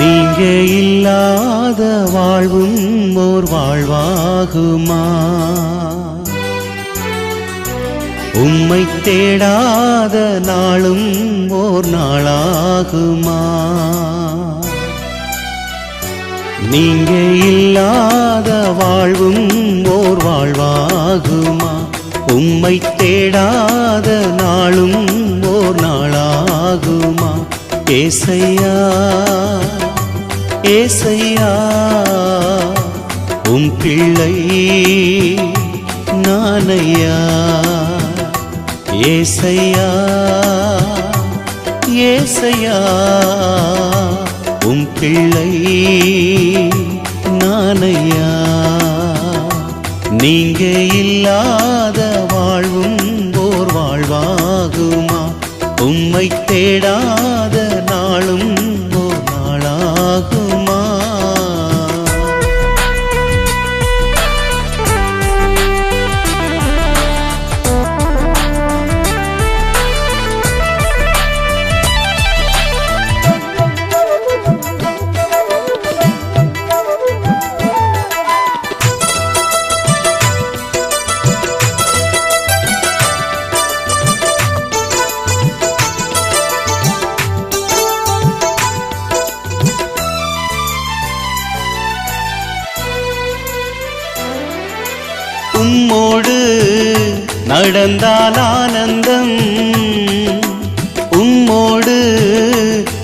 நீங்க இல்லாத வாழ்வும் ஓர் வாழ்வாகுமா? உம்மை தேடாத நாளும் ஓர் நாளாகுமா? நீங்க இல்லாத வாழ்வும் ஓர் வாழ்வாகுமா? உம்மை தேடாத நாளும் ஓர் நாளாகுமா? ஏசையா ஏசையா உம் பிள்ளை நானையா? ஏசையா? ஏசையா? உம் பிள்ளை நானையா? நீங்க இல்லாத வாழ்வும் ஓர் வாழ்வாகுமா? உம்மை தேடாத உம்மோடு நடந்தால் ஆனந்தம். உம்மோடு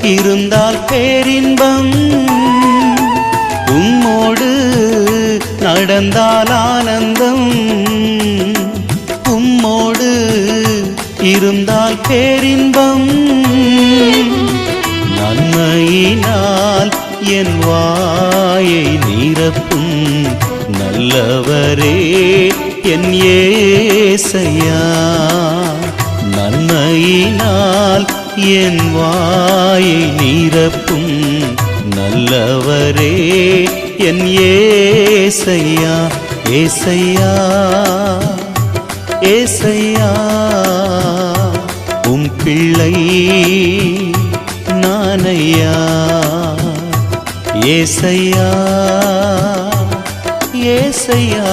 இருந்தால் பேரின்பம். உம்மோடு நடந்தால் ஆனந்தம். உம்மோடு இருந்தால் பேரின்பம். நன்மையினால் என் வாயை நிரப்பும் நல்லவரே என் ஏசையா. நன்மையினால் என் வாயை நிரப்பும் நல்லவரே என் ஏசையா. ஏசையா ஏசையா. உம் பிள்ளை நானையா. ஏசையா. ஏசையா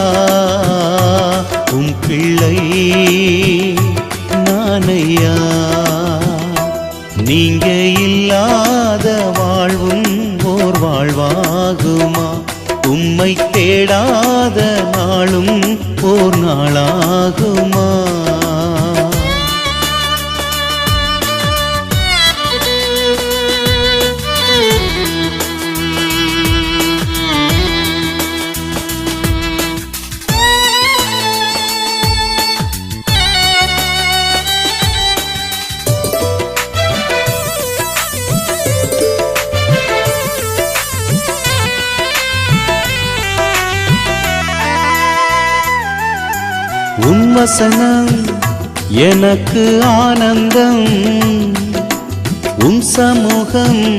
உம் பிள்ளை நானையா. நீங்க இல்லாதவா வசனம் எனக்கு ஆனந்தம். உம் சமூகம்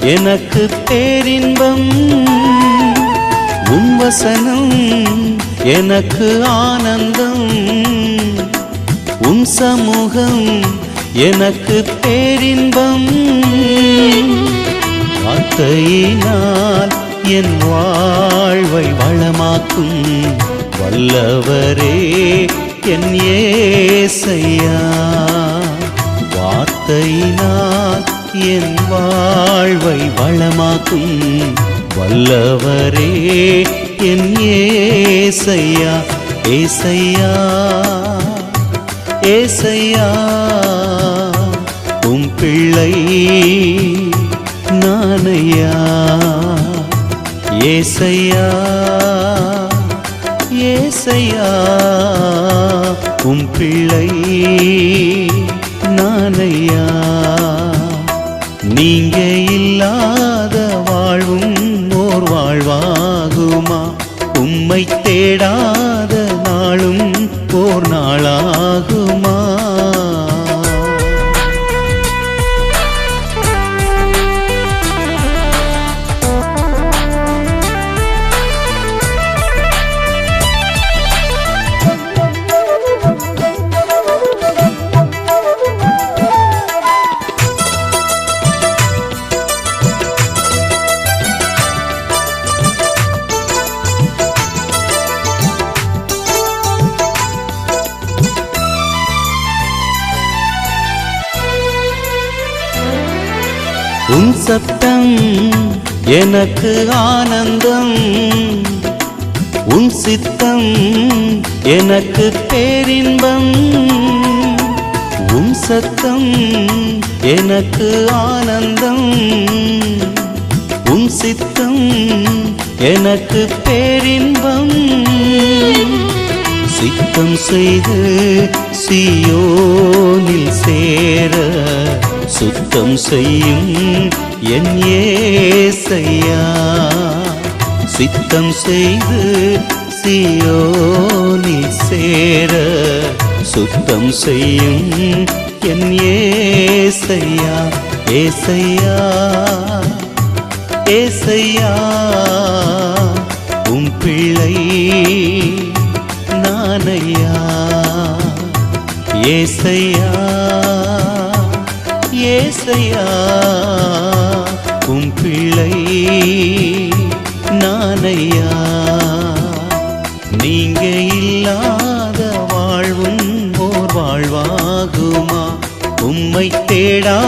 எனக்கு பேரின்பம். உம் வசனம் எனக்கு ஆனந்தம். உம் சமூகம் எனக்கு பேரின்பம். வார்த்தையினால் என் வாழ்வை வளமாக்கும் வல்லவரே என் ஏசையா. வார்த்தையினால் என் வாழ்வை வளமாக்கும் வல்லவரே என் ஏசையா. ஏசையா ஏசையா உம் பிள்ளை நானையா. ஏசையா ஏசையா உம் பிள்ளை நானையா? நீங்க இல்லாத வாழ்வும் ஓர் வாழ்வாகுமா? உம்மை தேடாத நாளும் ஓர் நாளாகும்? சத்தம் எனக்கு ஆனந்தம். உன் சித்தம் எனக்கு பேரின்பம். உன் சத்தம் எனக்கு ஆனந்தம். உன் சித்தம் எனக்கு பேரின்பம். சித்தம் செய்து சியோனில் சேர சுத்தம் செய்யும் என் ஏசையா. சித்தம் செய்து சியோனில் சேர. சுத்தம் செய்யும் என் ஏசையா. ஏசையா ஏசையா உம் பிள்ளை நானையா. ஏசையா ஏசையா உம் பிள்ளை நானையா? நீங்க இல்லாத வாழ்வும் ஓர் வாழ்வாகுமா? உம்மை தேடா